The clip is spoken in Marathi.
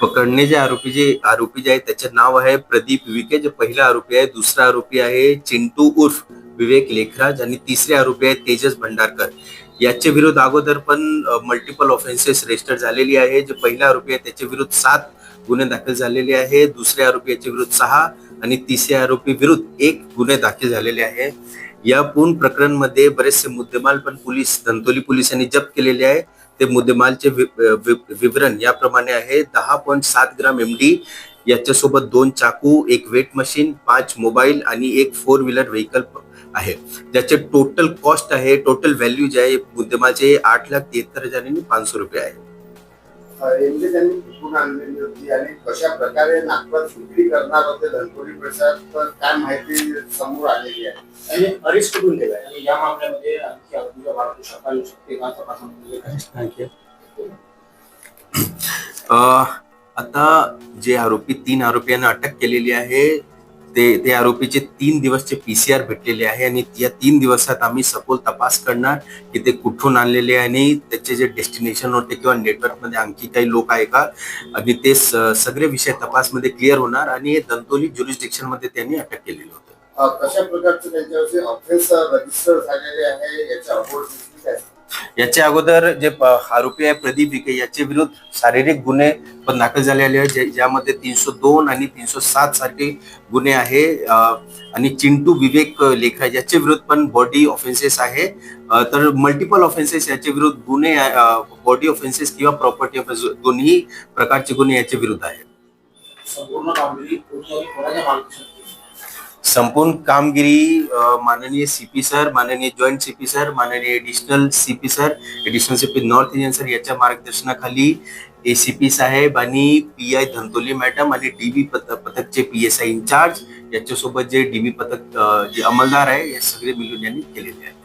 पकडणे जे आरोपी जे आरोपी जे आहे त्याचे नाव आहे प्रदीप विके जे पहिला आरोपी आहे दुसरा आरोपी आहे चिंटू उर्फ विवेक लेखराज आणि तिसरे आरोपी आहे तेजस भंडारकर. याच्या विरुद्ध अगोदर पण मल्टिपल ऑफेन्सेस रजिस्टर झालेली आहे. जे पहिला आरोपी आहे त्याच्या विरुद्ध सात गुन्हे दाखल झालेले आहे. दुसऱ्या आरोपी याच्या विरुद्ध सहा आणि तिसऱ्या आरोपी विरुद्ध एक गुन्हे दाखल झालेले आहे. या पूर्ण प्रकरणमध्ये बरेचसे मुद्देमाल पण पोलीस धंतोली पोलिसांनी जप्त केलेले आहे. ते मुद्देमालचे वि- वि- विवरण याप्रमाणे आहे. दहा पॉईंट सात ग्राम एम डी याच्यासोबत दोन चाकू एक वेट मशीन पाच मोबाईल आणि एक फोर व्हीलर व्हेकल आहे. ज्याचे टोटल कॉस्ट आहे टोटल व्हॅल्यू जे आहे मुद्देमालचे आठ लाख तेहत्तर हजार आणि पाचशे रुपये आहे. एमडी त्यांनी कुठून आणलेली होती आणि कशा प्रकारे नागपुरात विक्री करणार होते धनकोडी प्रसाद तर काय माहिती समोर आलेली आहे. आणि अरेस्ट कुठून केलाय आणि या मामल्यामध्ये आणखी आरोपीचा भारतीय शाखा येऊ शकते? का तपासामध्ये अ, आता जे आरोपी तीन आरोपींना अटक केलेली आहे. ते ते आरोपीचे तीन दिवसचे पीसीआर भेटलेले आहे आणि या तीन दिवसात आम्ही सखोल तपास करणार की ते कुठून आणलेले आहे आणि त्याचे जे डेस्टिनेशन होते किंवा नेटवर्कमध्ये आणखी काही लोक आहे का? आणि ते स- सगळे विषय तपासमध्ये क्लिअर होणार आणि हे दंतोली ज्युरिस्डिक्शनमध्ये त्यांनी अटक केलेलं होतं. कशा प्रकारचे त्यांच्यावरचे ऑफेन्स रजिस्टर झालेले आहे? याच्या याच्या अगोदर जे प- आरोपी आहे प्रदीप विके याच्या विरुद्ध शारीरिक गुन्हे पण दाखल झालेले आहेत ज्यामध्ये तीनशे दोन आणि तीनशे सात सारखे गुन्हे आहे. आणि चिंटू विवेक लेखा याच्या विरुद्ध पण बॉडी ऑफेन्सेस आहे. तर मल्टिपल ऑफेन्सेस याच्या विरुद्ध गुन्हे बॉडी ऑफेन्सेस किंवा प्रॉपर्टी ऑफेन्स दोन्ही प्रकारचे गुन्हे याच्या विरुद्ध आहेत. संपूर्ण कामगिरी माननीय सीपी सर माननीय जॉईंट सीपी सर माननीय additional CP sir additional CP north Indian sir याच्या मार्गदर्शनाखाली एसीपी साहेब आणि पी आय धंतोली मॅडम आणि डीबी पथकचे पी एस आय इन्चार्ज याच्यासोबत जे डीबी पथक जे अंमलदार आहे हे सगळे मिळून यांनी केलेले आहे.